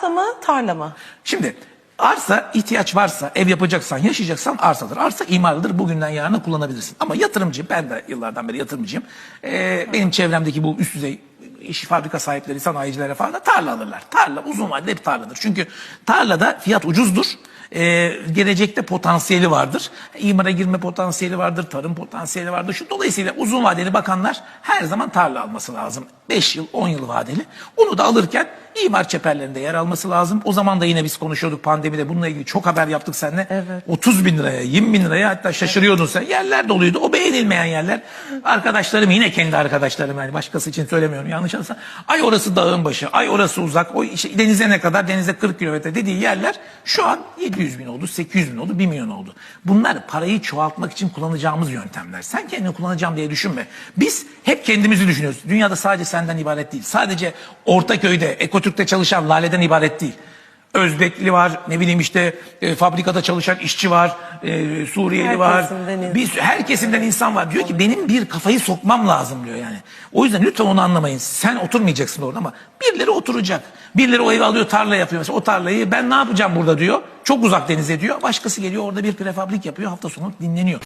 Arsa mı, tarla mı? Şimdi arsa ihtiyaç varsa ev yapacaksan yaşayacaksan arsadır. Arsa imarlıdır bugünden yarına kullanabilirsin. Ama yatırımcı ben de yıllardan beri yatırımcıyım. Ee, benim çevremdeki bu üst düzey iş fabrika sahipleri sanayicilere falan da tarla alırlar. Tarla uzun vadede hep tarladır. Çünkü tarlada fiyat ucuzdur. Ee, gelecekte potansiyeli vardır. İmara girme potansiyeli vardır, tarım potansiyeli vardır. Şu dolayısıyla uzun vadeli bakanlar her zaman tarla alması lazım. 5 yıl, 10 yıl vadeli. Onu da alırken imar çeperlerinde yer alması lazım. O zaman da yine biz konuşuyorduk pandemide bununla ilgili çok haber yaptık seninle. Evet. 30 bin liraya, 20 bin liraya hatta şaşırıyordun sen. Yerler doluydu. O beğenilmeyen yerler. Arkadaşlarım yine kendi arkadaşlarım yani başkası için söylemiyorum yanlış anlasın. Ay orası dağın başı, ay orası uzak, o işte denize ne kadar, denize 40 kilometre dediği yerler şu an 700 bin oldu, 800 bin oldu, 1 milyon oldu. Bunlar parayı çoğaltmak için kullanacağımız yöntemler. Sen kendini kullanacağım diye düşünme. Biz hep kendimizi düşünüyoruz. Dünyada sadece senden ibaret değil. Sadece Ortaköy'de, Ekotürk'te çalışan Lale'den ibaret değil. Özbekli var, ne bileyim işte e, fabrikada çalışan işçi var, e, Suriyeli Her var. kesimden. Bir her kesimden insan var. Diyor ki benim bir kafayı sokmam lazım diyor yani. O yüzden lütfen onu anlamayın. Sen oturmayacaksın orada ama birileri oturacak. Birileri o evi alıyor tarla yapıyor. Mesela o tarlayı ben ne yapacağım burada diyor. Çok uzak denize diyor. Başkası geliyor orada bir prefabrik yapıyor. Hafta sonu dinleniyor.